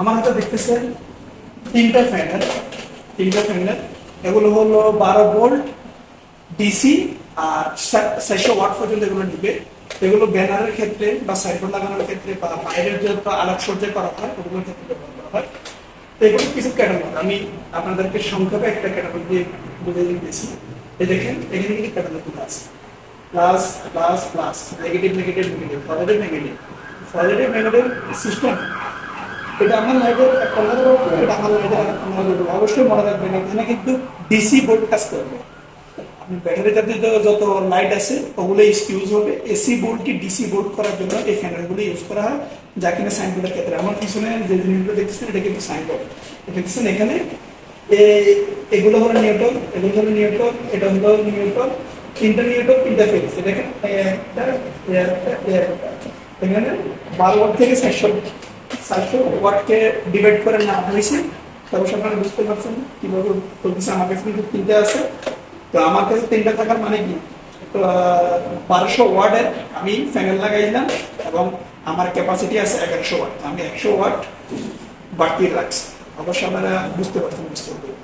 আমার হাতে দেখতেছেন তিনটা ফ্যানের তিনটা ফ্যানের। এগুলো হলো বারো ভোল্ট ডিসি আর চারশো ওয়াট পর্যন্ত এগুলো নিবে। এগুলো ব্যানারের ক্ষেত্রে বা সাইডবোর্ড লাগানোর ক্ষেত্রে বা বাইরের যে আলোকসজ্জা করা হয়, ওগুলোর ক্ষেত্রে ব্যবহার করা হয়। তো এগুলো কিছু ক্যাটাগরি আমি আপনাদেরকে সংক্ষেপে একটা ক্যাটাগরি দিয়ে বুঝে দিতেছি। এই দেখেন, এখানে কিন্তু ক্যাটাগরি আছে। Plus plus plus, negative negative negative positive negative positive negative system এটা আমার লাইটের একটা এটা আমার লাইটের একটা। অবশ্যই মনে রাখবেন, এখানে কিন্তু ডিসি বোর্ড কাজ করবে। আপনি ব্যাটারি জাতীয় যত লাইট আছে ওগুলো ইউজ হবে। এসি বোর্ড কি ডিসি বোর্ড করার জন্য এই ফ্যানগুলো ইউজ করা হয়, যা কিনা সাইনবোর্ডের ক্ষেত্রে। আমার পিছনে যে জিনিসগুলো দেখতেছেন, এটা কিন্তু সাইনবোর্ড দেখতেছেন এখানে? এগুলো হলো নিউটন এগুলো হলো নিউটন এটা হলো নিউটন তিনটা নিউটন তিনটা ফেজ একটা একটা। এখানে বারো ওয়াট থেকে চারশো চারশো ওয়াটকে ডিভাইড করে নেওয়া হয়েছে তবে আপনারা বুঝতে পারছেন কীভাবে বলতেছে, আমার কাছে কিন্তু তিনটা আছে। তো আমার কাছে তিনটা থাকার মানে কি? বারোশো ওয়ার্ডের আমি ফ্যানেল লাগাইলাম এবং আমার ক্যাপাসিটি আছে এগারোশো ওয়াট আমি একশো ওয়াট বাড়তি রাখছি। অবশ্যই আপনারা বুঝতে পারছেন, বুঝতে পারবেন